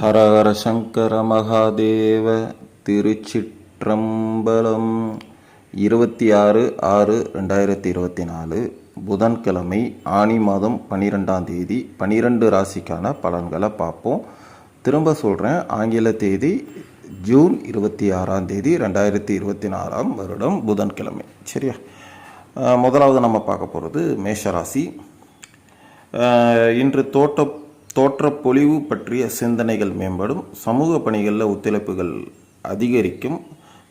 ஹரஹர சங்கர மகாதேவ திருச்சிற்றம்பலம். இருபத்தி ஆறு ஆறு ரெண்டாயிரத்தி இருபத்தி நாலு புதன்கிழமை ஆனி மாதம் பன்னிரெண்டாம் தேதி பன்னிரெண்டு ராசிக்கான பலன்களை பார்ப்போம். திரும்ப சொல்கிறேன் ஆங்கில தேதி ஜூன் இருபத்தி ஆறாம் தேதி ரெண்டாயிரத்தி இருபத்தி நாலாம் வருடம் புதன்கிழமை. சரியா? முதலாவது நம்ம பார்க்க போகிறது மேஷராசி. இன்று தோட்ட தோற்ற பொலிவு பற்றிய சிந்தனைகள் மேம்படும் சமூக பணிகளில் ஒத்துழைப்புகள் அதிகரிக்கும்.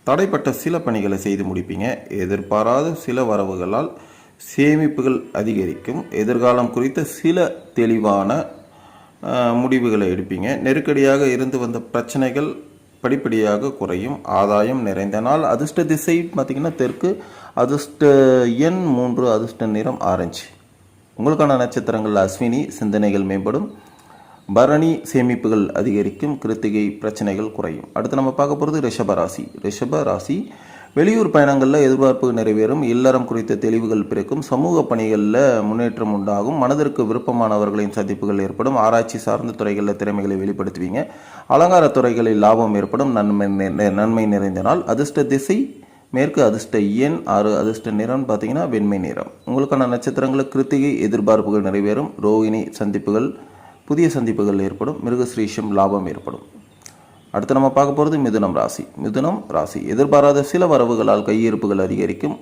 தடைப்பட்ட சில பணிகளை செய்து முடிப்பீங்க. எதிர்பாராத சில வரவுகளால் சேமிப்புகள் அதிகரிக்கும். எதிர்காலம் குறித்த சில தெளிவான முடிவுகளை எடுப்பீங்க. நெருக்கடியாக இருந்து வந்த பிரச்சனைகள் படிப்படியாக குறையும். ஆதாயம் நிறைந்த நாள் அதிர்ஷ்ட திசை பார்த்திங்கன்னா தெற்கு அதிர்ஷ்ட எண் மூன்று அதிர்ஷ்ட நிறம் ஆரஞ்சு. உங்களுக்கான நட்சத்திரங்கள் அஸ்வினி சிந்தனைகள் மேம்படும். பரணி சேமிப்புகள் அதிகரிக்கும் கிருத்திகை பிரச்சனைகள் குறையும். அடுத்து நம்ம பார்க்க போகிறது ரிஷப ராசி. ரிஷப ராசி வெளியூர் பயணங்களில் எதிர்பார்ப்பு நிறைவேறும் இல்லறம் குறித்த தெளிவுகள் பிறக்கும் சமூக பணிகளில் முன்னேற்றம் உண்டாகும் மனதிற்கு விருப்பமானவர்களின் சந்திப்புகள் ஏற்படும் ஆராய்ச்சி சார்ந்த துறைகளில் திறமைகளை வெளிப்படுத்துவீங்க. அலங்கார துறைகளில் லாபம் ஏற்படும் நன்மை நி- நன்மை நிறைந்த நாள். அதிர்ஷ்ட திசை மேற்கு அதிர்ஷ்ட எண் ஆறு அதிர்ஷ்ட நிறம் பார்த்தீங்கன்னா வெண்மை நிறம். உங்களுக்கான நட்சத்திரங்களில் கிருத்திகை எதிர்பார்ப்புகள் நிறைவேறும் ரோகிணி சந்திப்புகள் புதிய சந்திப்புகள் ஏற்படும் மிருகஸ்ரீஷம் லாபம் ஏற்படும். அடுத்து நம்ம பார்க்க போகிறது மிதுனம் ராசி. மிதுனம் ராசி எதிர்பாராத சில வரவுகளால் கையிருப்புகள் அதிகரிக்கும்.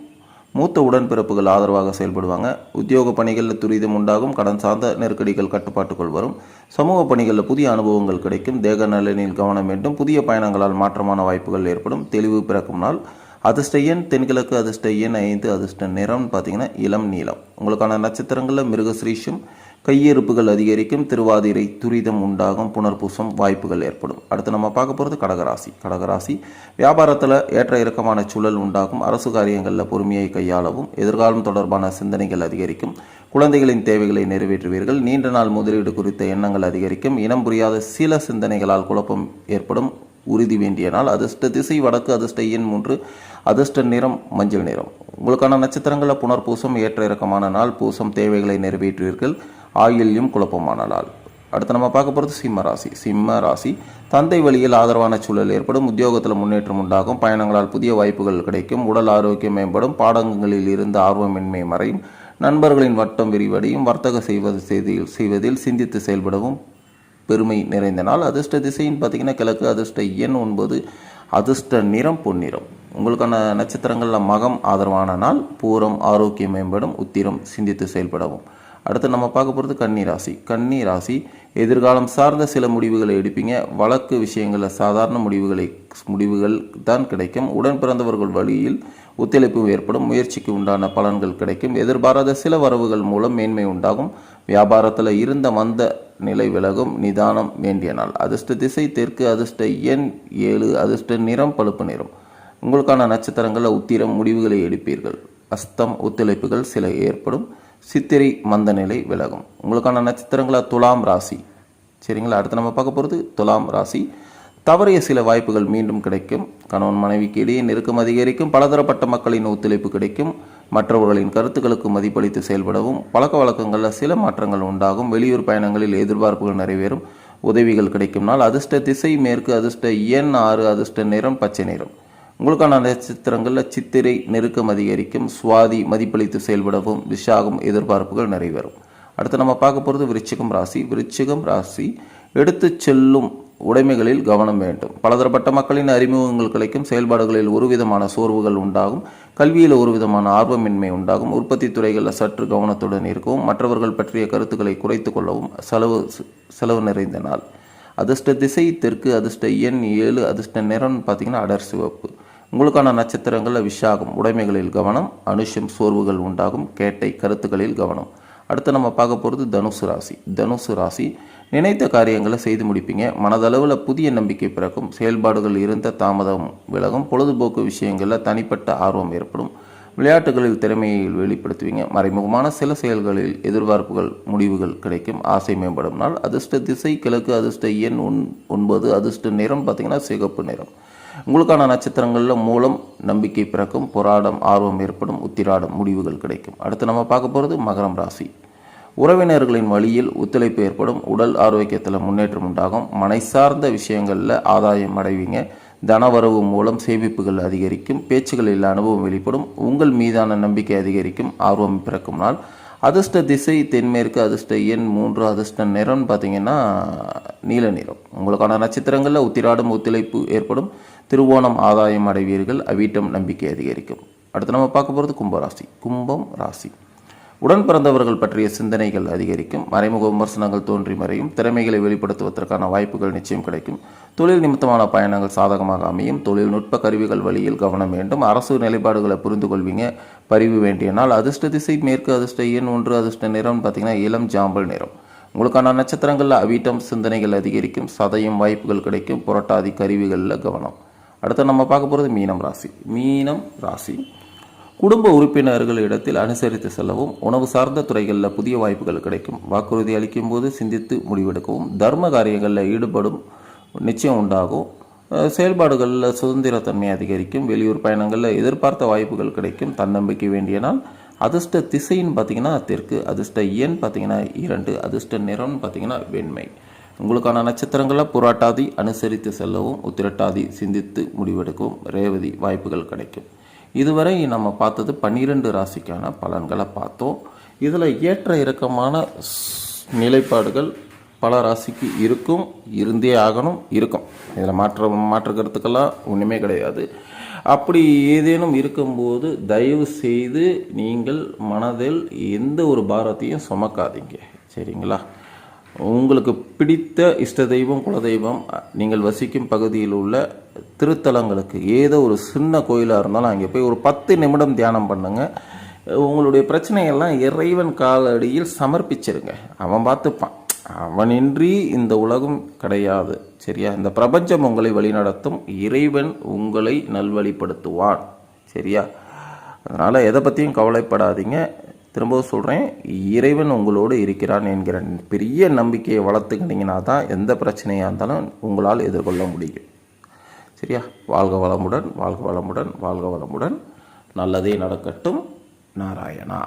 மூத்த உடன்பிறப்புகள் ஆதரவாக செயல்படுவாங்க. உத்தியோக பணிகளில் துரிதம் உண்டாகும். கடன் சார்ந்த நெருக்கடிகள் கட்டுப்பாட்டுக்குள் வரும். சமூக பணிகளில் புதிய அனுபவங்கள் கிடைக்கும். தேக நலனில் கவனம் வேண்டும். புதிய பயணங்களால் மாற்றமான வாய்ப்புகள் ஏற்படும். தெளிவு பிறக்கும் நாள். அதிர்ஷ்ட எண் தென்கிழக்கு அதிர்ஷ்ட எண் ஐந்து அதிர்ஷ்ட நிறம்னு பார்த்தீங்கன்னா இளம் நீளம். உங்களுக்கான நட்சத்திரங்களில் மிருகஸ்ரீஷும் கையிருப்புகள் அதிகரிக்கும் திருவாதிரை துரிதம் உண்டாகும் புனர்பூசம் வாய்ப்புகள் ஏற்படும். அடுத்து நம்ம பார்க்க போகிறது கடகராசி. கடகராசி வியாபாரத்தில் ஏற்ற இறக்கமான சூழல் உண்டாகும். அரசு காரியங்களில் பொறுமையை கையாளவும் எதிர்காலம் தொடர்பான சிந்தனைகள் அதிகரிக்கும். குழந்தைகளின் தேவைகளை நிறைவேற்றுவீர்கள். நீண்ட நாள் முதலீடு குறித்த எண்ணங்கள் அதிகரிக்கும். இனம் புரியாத சில சிந்தனைகளால் குழப்பம் ஏற்படும். உறுதி வேண்டிய நாள். அதிர்ஷ்ட திசை வடக்கு அதிர்ஷ்ட எண் மூன்று அதிர்ஷ்ட நிறம் மஞ்சள் நிறம். உங்களுக்கான நட்சத்திரங்களில் புனர்பூசம் ஏற்ற இறக்கமான நாள். பூசம் தேவைகளை நிறைவேற்றுவீர்கள். ஆயில்யம் குழப்பமான நாள் அடுத்து நம்ம பார்க்க போகிறது சிம்ம ராசி. சிம்ம ராசி தந்தை வழியில் ஆதரவான சூழல் ஏற்படும் உத்தியோகத்தில் முன்னேற்றம் உண்டாகும் பயணங்களால் புதிய வாய்ப்புகள் கிடைக்கும் உடல் ஆரோக்கியம் மேம்படும் பாடங்களில் இருந்து ஆர்வமின்மை மறையும் நண்பர்களின் வட்டம் விரிவடையும் வர்த்தக செய்வது செய்தியில் செய்வதில் சிந்தித்து செயல்படவும் பெருமை நிறைந்த நாள். அதிர்ஷ்ட திசைன்னு பார்த்தீங்கன்னா கிழக்கு அதிர்ஷ்ட எண் ஒன்பது அதிர்ஷ்ட நிறம் பொன்னிறம். உங்களுக்கான நட்சத்திரங்களில் மகம் ஆதரவான நாள் பூரம் ஆரோக்கியம் மேம்படும் உத்திரம் சிந்தித்து செயல்படவும். அடுத்து நம்ம பார்க்க போகிறது கன்னி ராசி. கன்னி ராசி எதிர்காலம் சார்ந்த சில முடிவுகளை எடுப்பீங்க. வழக்கு விஷயங்களில் சாதாரண முடிவுகளை முடிவுகள் தான் கிடைக்கும். உடன் பிறந்தவர்கள் வழியில் ஒத்துழைப்பு ஏற்படும். முயற்சிக்கு உண்டான பலன்கள் கிடைக்கும். எதிர்பாராத சில வரவுகள் மூலம் மேன்மை உண்டாகும். வியாபாரத்தில் இருந்த மந்த நிலை விலகும். நிதானம் வேண்டிய நாள். அதிர்ஷ்ட திசை தெற்கு அதிர்ஷ்ட எண் ஏழு அதிர்ஷ்ட நிறம் பழுப்பு நிறம். உங்களுக்கான நட்சத்திரங்களில் உத்திரம் முடிவுகளை எடுப்பீர்கள். அஸ்தம் ஒத்துழைப்புகள் சில ஏற்படும். சித்திரை மந்த நிலை விலகும். உங்களுக்கான நட்சத்திரங்களா துலாம் ராசி. சரிங்களா? அடுத்து நம்ம பார்க்க போகிறது துலாம் ராசி. தவறிய சில வாய்ப்புகள் மீண்டும் கிடைக்கும். கணவன் மனைவிக்கு இடையே நெருக்கம் அதிகரிக்கும். பலதரப்பட்ட மக்களின் ஒத்துழைப்பு கிடைக்கும். மற்றவர்களின் கருத்துக்களுக்கு மதிப்பளித்து செயல்படவும் பழக்க வழக்கங்களில் சில மாற்றங்கள் உண்டாகும். வெளியூர் பயணங்களில் எதிர்பார்ப்புகள் நிறைவேறும். உதவிகள் கிடைக்கும். நாள் அதிர்ஷ்ட திசை மேற்கு அதிர்ஷ்ட எண் ஆறு அதிர்ஷ்ட நிறம் பச்சை நிறம். உங்களுக்கான நட்சத்திரங்களில் சித்திரை நெருக்கம் அதிகரிக்கும் சுவாதி மதிப்பளித்து செயல்படவும் விஷாகம் எதிர்பார்ப்புகள் நிறைவேறும். அடுத்து நம்ம பார்க்க போகிறது விருச்சிகம் ராசி. விருச்சிகம் ராசி எடுத்துச் செல்லும் உடைமைகளில் கவனம் வேண்டும். பலதரப்பட்ட மக்களின் அறிமுகங்கள் கிடைக்கும். செயல்பாடுகளில் ஒரு விதமான சோர்வுகள் உண்டாகும். கல்வியில் ஒரு விதமான ஆர்வமின்மை உண்டாகும். உற்பத்தி துறைகளில் சற்று கவனத்துடன் இருக்கவும் மற்றவர்கள் பற்றிய கருத்துக்களை குறைத்து கொள்ளவும் செலவு செலவு நிறைந்த நாள். அதிர்ஷ்ட திசை தெற்கு அதிர்ஷ்ட எண் ஏழு அதிர்ஷ்ட நிறம் பார்த்தீங்கன்னா அடர் சிவப்பு. உங்களுக்கான நட்சத்திரங்களில் விஷாகம் உடைமைகளில் கவனம் அனுஷம் சோர்வுகள் உண்டாகும் கேட்டை கருத்துக்களில் கவனம். அடுத்து நம்ம பார்க்க போகிறது தனுசு ராசி. தனுசு ராசி நினைத்த காரியங்களை செய்து முடிப்பீங்க. மனதளவில் புதிய நம்பிக்கை பிறக்கும். செயல்பாடுகள் இருந்த தாமதம் விலகும். பொழுதுபோக்கு விஷயங்களில் தனிப்பட்ட ஆர்வம் ஏற்படும். விளையாட்டுகளில் திறமையை வெளிப்படுத்துவீங்க. மறைமுகமான சில செயல்களில் எதிர்பார்ப்புகள் முடிவுகள் கிடைக்கும். ஆசை மேம்படும் நாள். அதிர்ஷ்ட திசை கிழக்கு அதிர்ஷ்ட எண் ஒன் ஒன்பது அதிர்ஷ்ட நிறம் பார்த்தீங்கன்னா சிகப்பு நிறம். உங்களுக்கான நட்சத்திரங்களில் மூலம் நம்பிக்கை பிறக்கும் போராடம் ஆர்வம் ஏற்படும் உத்திராடம் முடிவுகள் கிடைக்கும். அடுத்து நம்ம பார்க்க போகிறது மகரம் ராசி. உறவினர்களின் வழியில் ஒத்துழைப்பு ஏற்படும் உடல் ஆரோக்கியத்தில் முன்னேற்றம் உண்டாகும். மனை சார்ந்த விஷயங்களில் ஆதாயம் அடைவீங்க. தனவரவு மூலம் சேமிப்புகள் அதிகரிக்கும் பேச்சுகளில் அனுபவம் வெளிப்படும் உங்கள் மீதான நம்பிக்கை அதிகரிக்கும் ஆர்வம் பிறக்கும் நாள். அதிர்ஷ்ட திசை தென்மேற்கு அதிர்ஷ்ட எண் மூன்று அதிர்ஷ்ட நிறம்னு பார்த்தீங்கன்னா நீல நிறம். உங்களுக்கான நட்சத்திரங்களில் உத்திராடும் ஒத்துழைப்பு ஏற்படும். திருவோணம் ஆதாயம் அடைவீர்கள். அவீட்டம் நம்பிக்கை அதிகரிக்கும். அடுத்து நம்ம பார்க்க போகிறது கும்பராசி. கும்பம் ராசி. உடன் பிறந்தவர்கள் பற்றிய சிந்தனைகள் அதிகரிக்கும். மறைமுக விமர்சனங்கள் தோன்றி மறையும். திறமைகளை வெளிப்படுத்துவதற்கான வாய்ப்புகள் நிச்சயம் கிடைக்கும். தொழில் நிமித்தமான பயணங்கள் சாதகமாக அமையும். தொழில்நுட்ப கருவிகள் வழியில் கவனம் வேண்டும். அரசு நிலைப்பாடுகளை புரிந்து கொள்வீங்க. பரிவு வேண்டிய நாள். அதிர்ஷ்ட திசை மேற்கு அதிர்ஷ்ட எண் ஒன்று அதிர்ஷ்ட நிறம்னு பார்த்தீங்கன்னா இளம் ஜாம்பல் நிறம். உங்களுக்கான நட்சத்திரங்களில் அவிட்டம் சிந்தனைகள் அதிகரிக்கும். சதையும் வாய்ப்புகள் கிடைக்கும். புரட்டாதி கருவிகளில் கவனம். அடுத்து நம்ம பார்க்க போகிறது மீனம் ராசி. மீனம் ராசி. குடும்ப உறுப்பினர்கள் இடத்தில் அனுசரித்து செல்லவும் உணவு சார்ந்த துறைகளில் புதிய வாய்ப்புகள் கிடைக்கும். வாக்குறுதி அளிக்கும் போது சிந்தித்து முடிவெடுக்கவும் தர்ம காரியங்களில் ஈடுபடும் நிச்சயம் உண்டாகும். செயல்பாடுகளில் சுதந்திரத்தன்மை அதிகரிக்கும். வெளியூர் பயணங்களில் எதிர்பார்த்த வாய்ப்புகள் கிடைக்கும். தன்னம்பிக்கை வேண்டிய நாள். அதிர்ஷ்ட திசைன்னு பார்த்தீங்கன்னா தெற்கு. அதிர்ஷ்ட எண் பார்த்தீங்கன்னா இரண்டு. அதிர்ஷ்ட நிறம்னு பார்த்தீங்கன்னா வெண்மை. உங்களுக்கான நட்சத்திரங்களை புராட்டாதி அனுசரித்து செல்லவும் உத்திரட்டாதி சிந்தித்து முடிவெடுக்கவும் ரேவதி வாய்ப்புகள் கிடைக்கும். இதுவரை நம்ம பார்த்தது பன்னிரெண்டு ராசிக்கான பலன்களை பார்த்தோம். இதில் ஏற்ற இறக்கமான நிலைப்பாடுகள் பல ராசிக்கு இருக்கும் இருந்தே ஆகணும் இருக்கும். இதில் மாற்ற மாற்று கருத்துக்கெல்லாம் ஒன்றுமே கிடையாது. அப்படி ஏதேனும் இருக்கும்போது தயவு செய்து நீங்கள் மனதில் எந்த ஒரு பாரத்தையும் சுமக்காதீங்க. சரிங்களா? உங்களுக்கு பிடித்த இஷ்ட தெய்வம் குலதெய்வம் நீங்கள் வசிக்கும் பகுதியில் உள்ள திருத்தலங்களுக்கு ஏதோ ஒரு சின்ன கோயிலாக இருந்தாலும் அங்கே போய் ஒரு பத்து நிமிடம் தியானம் பண்ணுங்கள் உங்களுடைய பிரச்சனையெல்லாம் இறைவன் காலடியில் சமர்ப்பிச்சிருங்க. அவன் பார்த்துப்பான். அவனின்றி இந்த உலகம் கிடையாது. சரியா? இந்த பிரபஞ்சம் உங்களை வழிநடத்தும். இறைவன் உங்களை நல்வழிப்படுத்துவான். சரியா? அதனால் எதை பற்றியும் கவலைப்படாதீங்க. திரும்பவும் சொல்கிறேன் இறைவன் உங்களோடு இருக்கிறான் என்கிற பெரிய நம்பிக்கையை வளர்த்துக்கிட்டீங்கன்னா தான் எந்த பிரச்சனையாக இருந்தாலும் உங்களால் எதிர்கொள்ள முடியும். சரியா? வாழ்க வளமுடன் வாழ்க வளமுடன் வாழ்க வளமுடன். நல்லதே நடக்கட்டும். நாராயணா.